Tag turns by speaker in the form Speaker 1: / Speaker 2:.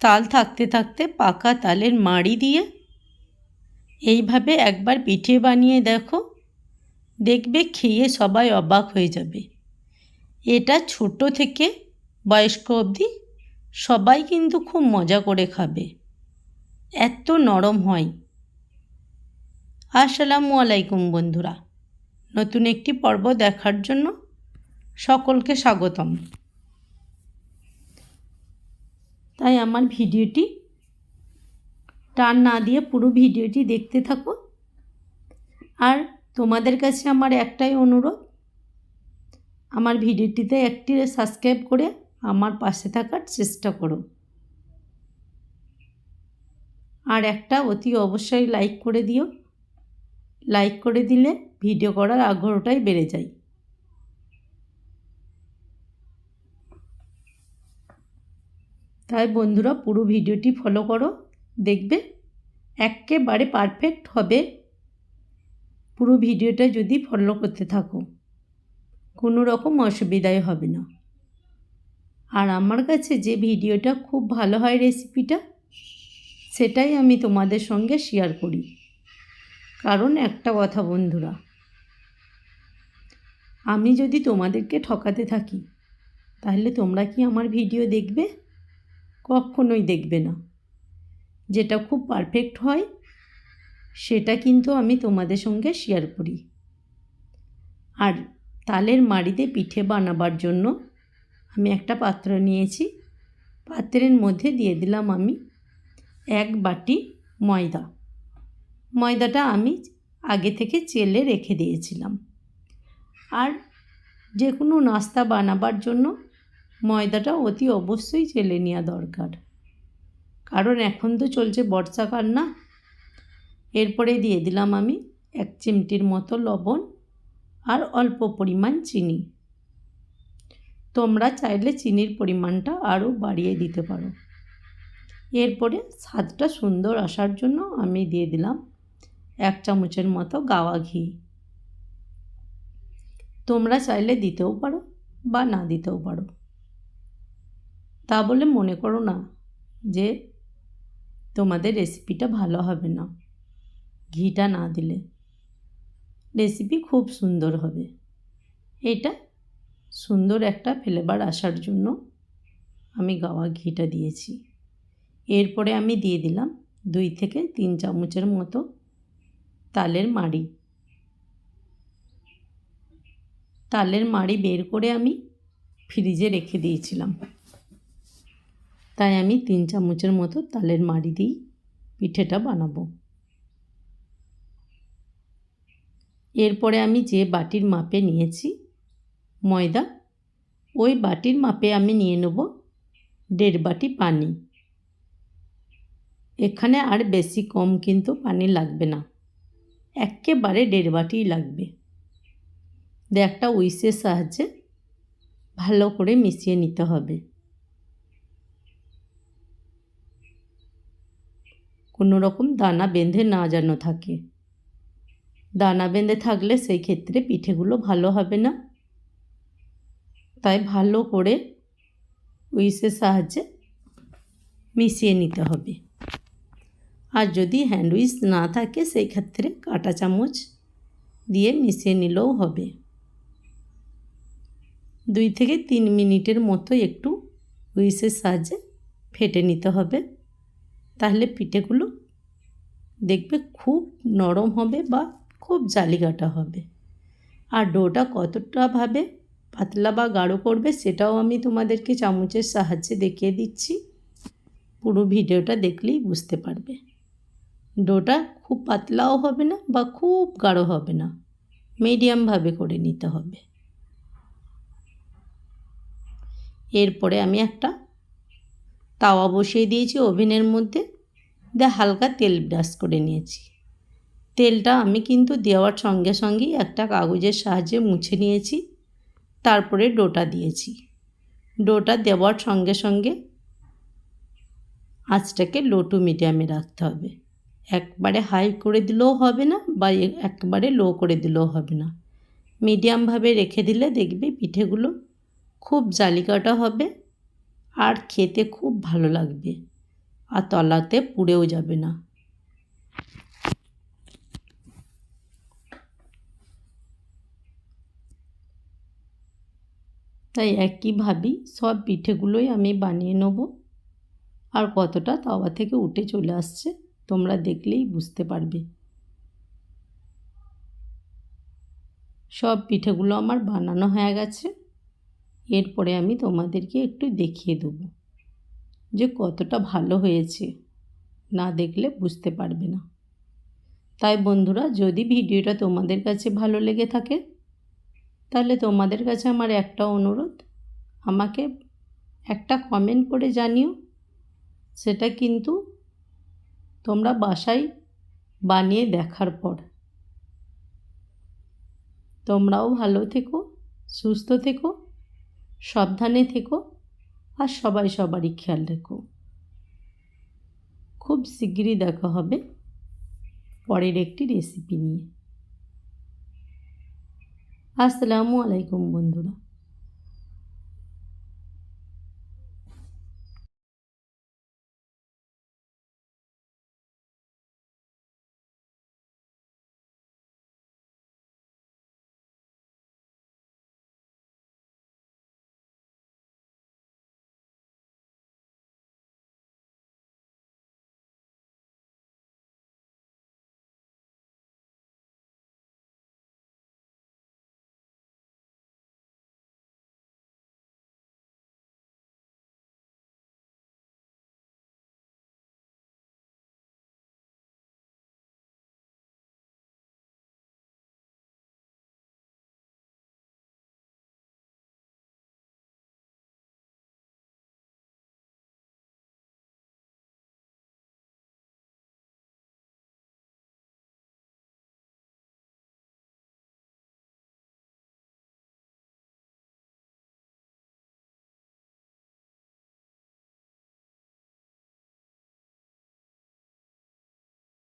Speaker 1: তাল থাকতে থাকতে পাকা তালের মাড়ি দিয়ে এইভাবে একবার পিঠে বানিয়ে দেখো। দেখবে খেয়ে সবাই অবাক হয়ে যাবে। এটা ছোট থেকে বয়স্ক অবধি সবাই কিন্তু খুব মজা করে খাবে। এত নরম হয়। আসসালামু আলাইকুম বন্ধুরা। নতুন একটি পর্ব দেখার জন্য সকলকে স্বাগতম। তাই আমার ভিডিওটি টান না দিয়ে পুরো ভিডিওটি দেখতে থাকো। আর তোমাদের কাছে আমার একটাই অনুরোধ, আমার ভিডিওটিতে একটি সাবস্ক্রাইব করে আমার পাশে থাকার চেষ্টা করো। আর একটা অতি অবশ্যই লাইক করে দিও। লাইক করে দিলে ভিডিও করার আগ্রহটাই বেড়ে যায়। তাই বন্ধুরা পুরো ভিডিওটি ফলো করো, দেখবে একেবারে পারফেক্ট হবে। পুরো ভিডিওটা যদি ফলো করতে থাকো, কোনো রকম অসুবিধাই হবে না। আর আমার কাছে যে ভিডিওটা খুব ভালো হয় রেসিপিটা সেটাই আমি তোমাদের সঙ্গে শেয়ার করি। কারণ একটা কথা বন্ধুরা, আমি যদি তোমাদেরকে ঠকাতে থাকি, তাহলে তোমরা কি আমার ভিডিও দেখবে? কখনোই দেখবে না। যেটা খুব পারফেক্ট হয়, সেটা কিন্তু আমি তোমাদের সঙ্গে শেয়ার করি। আর তালের মাড়িতে পিঠে বানাবার জন্য আমি একটা পাত্র নিয়েছি। পাত্রের মধ্যে দিয়ে দিলাম আমি এক বাটি ময়দা। ময়দাটা আমি আগে থেকে চেলে রেখে দিয়েছিলাম। আর যে কোনো নাস্তা বানাবার জন্য ময়দাটা অতি অবশ্যই চেলে নেওয়া দরকার। কারণ এখন তো চলছে বর্ষাকাল না এরপরে দিয়ে দিলাম আমি এক চিমটির মতো লবণ আর অল্প পরিমাণ চিনি। তোমরা চাইলে চিনির পরিমাণটা আরও বাড়িয়ে দিতে পারো। এরপরে স্বাদটা সুন্দর আসার জন্য আমি দিয়ে দিলাম এক চামচের মতো গাওয়া ঘি। তোমরা চাইলে দিতেও পারো বা না দিতেও পারো। তা বলে মনে করো না যে তোমাদের রেসিপিটা ভালো হবে না। ঘিটা না দিলে রেসিপি খুব সুন্দর হবে। এটা সুন্দর একটা ফ্লেভার আসার জন্য আমি গাওয়া ঘিটা দিয়েছি। এরপরে আমি দিয়ে দিলাম দুই থেকে তিন চামচের মতো তালের মাড়ি। তালের মাড়ি বের করে আমি ফ্রিজে রেখে দিয়েছিলাম। তাই আমি তিন চামচের মতো তালের মাড়ি দিই, পিঠেটা বানাবো। এরপরে আমি যে বাটির মাপে নিয়েছি, ময়দা, ওই বাটির মাপে আমি নিয়ে নেব দেড় বাটি পানি। এখানে আর বেশি কম কিন্তু পানি লাগবে না, একেবারে দেড় বাটিই লাগবে। দিয়ে একটা উইসের সাহায্যে ভালো করে মিশিয়ে নিতে হবে। কোনো রকম দানা বেঁধে না যেন থাকে। দানা বেঁধে থাকলে সেই ক্ষেত্রে পিঠেগুলো ভালো হবে না। তাই ভালো করে উইসের সাহায্যে মিশিয়ে নিতে হবে। আর যদি হ্যান্ড উইচ না থাকে, সেই ক্ষেত্রে কাঁটা চামচ দিয়ে মিশিয়ে নিলেও হবে। দুই থেকে তিন মিনিটের মতো একটু উইসের সাহায্যে ফেটে নিতে হবে। তাহলে পিঠেগুলো দেখবে খুব নরম হবে বা খুব জালিকাটা হবে। আর ডোটা কতটাভাবে পাতলা বা গাঢ় করবে সেটাও আমি তোমাদেরকে চামচের সাহায্যে দেখিয়ে দিচ্ছি। পুরো ভিডিওটা দেখলেই বুঝতে পারবে। ডোটা খুব পাতলাও হবে না বা খুব গাঢ় হবে না। মিডিয়ামভাবে করে নিতে হবে। এরপরে আমি একটা তাওয়া বসিয়ে দিয়েছি ওভেনের মধ্যে। দিয়ে হালকা তেল ব্রাশ করে নিয়েছি। তেলটা আমি কিন্তু দেওয়ার সঙ্গে সঙ্গেই একটা কাগজের সাহায্যে মুছে নিয়েছি, তারপরে ডোটা দিয়েছি। ডোটা দেওয়ার সঙ্গে সঙ্গে আঁচটাকে লো টু মিডিয়ামে রাখতে হবে। একবারে হাই করে দিলেও হবে না বা একবারে লো করে দিলেও হবে না। মিডিয়ামভাবে রেখে দিলে দেখবে পিঠেগুলো খুব জালিকাটা হবে আর খেতে খুব ভালো লাগবে। আর তলাতে পুড়েও যাবে না। তাই একইভাবেই সব পিঠেগুলোই আমি বানিয়ে নেব। আর কতটা তাওয়া থেকে উঠে চলে আসছে, তোমরা দেখলেই বুঝতে পারবে। সব পিঠেগুলো আমার বানানো হয়ে গেছে। এরপরে আমি তোমাদেরকে একটু দেখিয়ে দেবো। যে কতটা ভালো হয়েছে, না দেখলে বুঝতে পারবে না। তাই বন্ধুরা, যদি ভিডিওটা তোমাদের কাছে ভালো লেগে থাকে, তাহলে তোমাদের কাছে আমার একটা অনুরোধ, আমাকে একটা কমেন্ট করে জানিও। সেটা কিন্তু তোমরা বাসায় বানিয়ে দেখার পর। তোমরাও ভালো থেকো, সুস্থ থেকো, সাবধানে থেকো। আর সবাই সবারই খেয়াল রেখো। খুব শিগগিরই দেখা হবে পরের একটি রেসিপি নিয়ে। আসসালামু আলাইকুম বন্ধুরা।